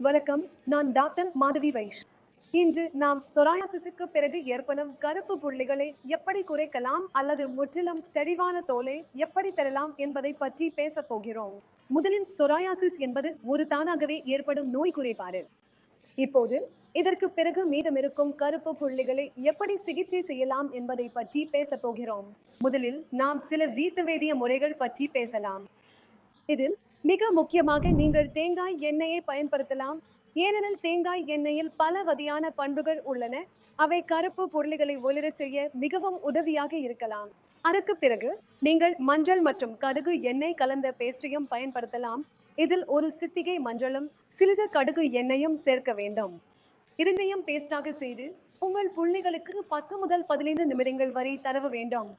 வணக்கம் நான் டாக்டர் மாதவி வைஷ். இன்று நாம் சொராயாசிஸுக்கு பிறகு ஏற்படும் கருப்பு புள்ளிகளை எப்படி குறைக்கலாம் அல்லது முற்றிலும் தெளிவான தோலை எப்படி பெறலாம் என்பதை பற்றி பேசப் போகிறோம். முதலில் சொராயாசிஸ் என்பது ஒரு தானாகவே ஏற்படும் நோய் குறைபாடு. இப்போது இதற்கு பிறகு மீதமிருக்கும் கருப்பு புள்ளிகளை எப்படி சிகிச்சை செய்யலாம் என்பதை பற்றி பேசப் போகிறோம். முதலில் நாம் சில வீட்டு வேதிய முறைகள் பற்றி பேசலாம். இதில் மிக முக்கியமாக நீங்கள் தேங்காய் எண்ணெயை பயன்படுத்தலாம். ஏனெனில் தேங்காய் எண்ணெயில் பல வகையான பண்புகள் உள்ளன. அவை கருப்பு பொருள்களை ஒளிரச் செய்ய மிகவும் உதவியாக இருக்கலாம். அதற்கு பிறகு நீங்கள் மஞ்சள் மற்றும் கடுகு எண்ணெய் கலந்த பேஸ்டையும் பயன்படுத்தலாம். இதில் ஒரு சித்திகை மஞ்சளும் சிறிது கடுகு எண்ணெயும் சேர்க்க வேண்டும். இரண்டையும் பேஸ்டாக செய்து உங்கள் புள்ளிகளுக்கு பத்து முதல் பதினைந்து நிமிடங்கள் வரை தரவ வேண்டும்.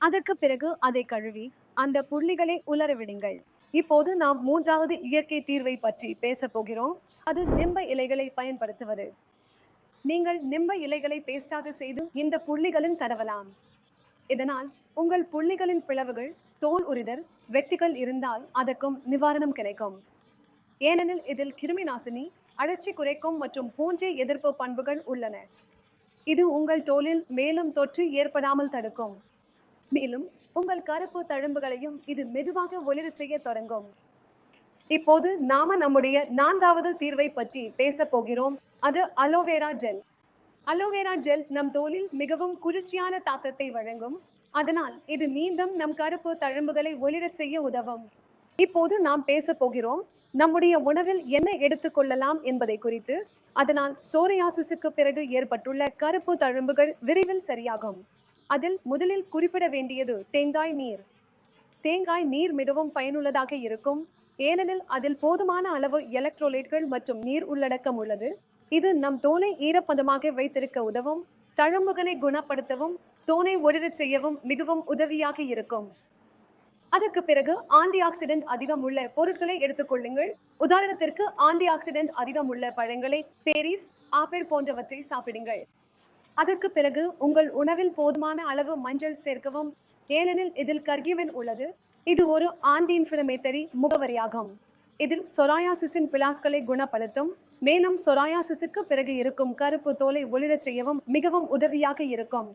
அதற்கு பிறகு அதை கழுவி அந்த புள்ளிகளை உலர விடுங்கள். இப்போது நாம் மூன்றாவது இயற்கை தீர்வை பற்றி பேச போகிறோம். அது நிம்ப இலைகளை பயன்படுத்துவது. நீங்கள் நிம்ப இலைகளை பேஸ்டாக செய்து இந்த புள்ளிகளின் தடவலாம் இதனால் உங்கள் புள்ளிகளின் பிளவுகள் தோல் உரிதல் வெட்டிகள் இருந்தால் அதற்கும் நிவாரணம் கிடைக்கும். ஏனெனில் இதில் கிருமி நாசினி அழற்சி குறைக்கும் மற்றும் பூஞ்சை எதிர்ப்பு பண்புகள் உள்ளன. இது உங்கள் தோலில் மேலும் தொற்று ஏற்படாமல் தடுக்கும். மேலும் உங்கள் கருப்பு தழும்புகளையும் இது மெதுவாக ஒளிரச் செய்ய தொடங்கும். இப்போது நாம நம்முடைய நான்காவது தீர்வை பற்றி பேச போகிறோம். அது அலோவேரா ஜெல் அலோவேரா ஜெல் நம் தோலில் மிகவும் குளிர்ச்சியான தாக்கத்தை வழங்கும். அதனால் இது மீண்டும் நம் கருப்பு தழும்புகளை ஒளிரச் செய்ய உதவும். இப்போது நாம் பேச போகிறோம். நம்முடைய உணவில் என்ன எடுத்துக்கொள்ளலாம் என்பதை குறித்து. அதனால் சோரியாசிஸுக்கு பிறகு ஏற்பட்டுள்ள கருப்பு தழும்புகள் விரைவில் சரியாகும். அதில் முதலில் குறிப்பிட வேண்டியது தேங்காய் நீர். தேங்காய் நீர் மிகவும் பயனுள்ளதாக இருக்கும். ஏனெனில் அதில் போதுமான அளவு எலக்ட்ரோலைட்கள் மற்றும் நீர் உள்ளடக்கம் உள்ளது. இது நம் தோலை ஈரப்பதமாக வைத்திருக்க உதவும் தழும்புகளை குணப்படுத்தவும் தோலை ஒளிரச் செய்யவும் மிகவும் உதவியாக இருக்கும். அதற்கு பிறகு ஆன்டி ஆக்சிடென்ட் அதிகம் உள்ள பொருட்களை எடுத்துக்கொள்ளுங்கள் உதாரணத்திற்கு ஆன்டி ஆக்சிடென்ட் அதிகம் உள்ள பழங்களை பேரிஸ் ஆப்பிள் போன்றவற்றை சாப்பிடுங்கள். அதற்கு பிறகு உங்கள் உணவில் போதுமான அளவு மஞ்சள் சேர்க்கவும் ஏனெனில் இதில் கர்கிவன் உள்ளது. இது ஒரு ஆன்டி இன்ஃபிளமேட்டரி முகவரியாகும். இதில் சொராயாசிஸின் பிளாஸ்களை குணப்படுத்தும் மேலும் சொராயாசிஸுக்கு பிறகு இருக்கும் கருப்பு தோலை ஒளிரச் செய்யவும் மிகவும் உதவியாக இருக்கும்.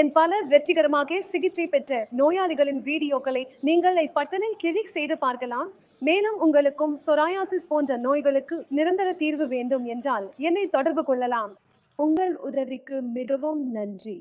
என் பல வெற்றிகரமாக சிகிச்சை பெற்ற நோயாளிகளின் வீடியோக்களை நீங்கள் பட்டனில் கிளிக் செய்து பார்க்கலாம். மேலும் உங்களுக்கும் சொராயாசிஸ் போன்ற நோய்களுக்கு நிரந்தர தீர்வு வேண்டும் என்றால் என்னை தொடர்பு கொள்ளலாம். உங்கள் உதவிக்கு மிகவும் நன்றி.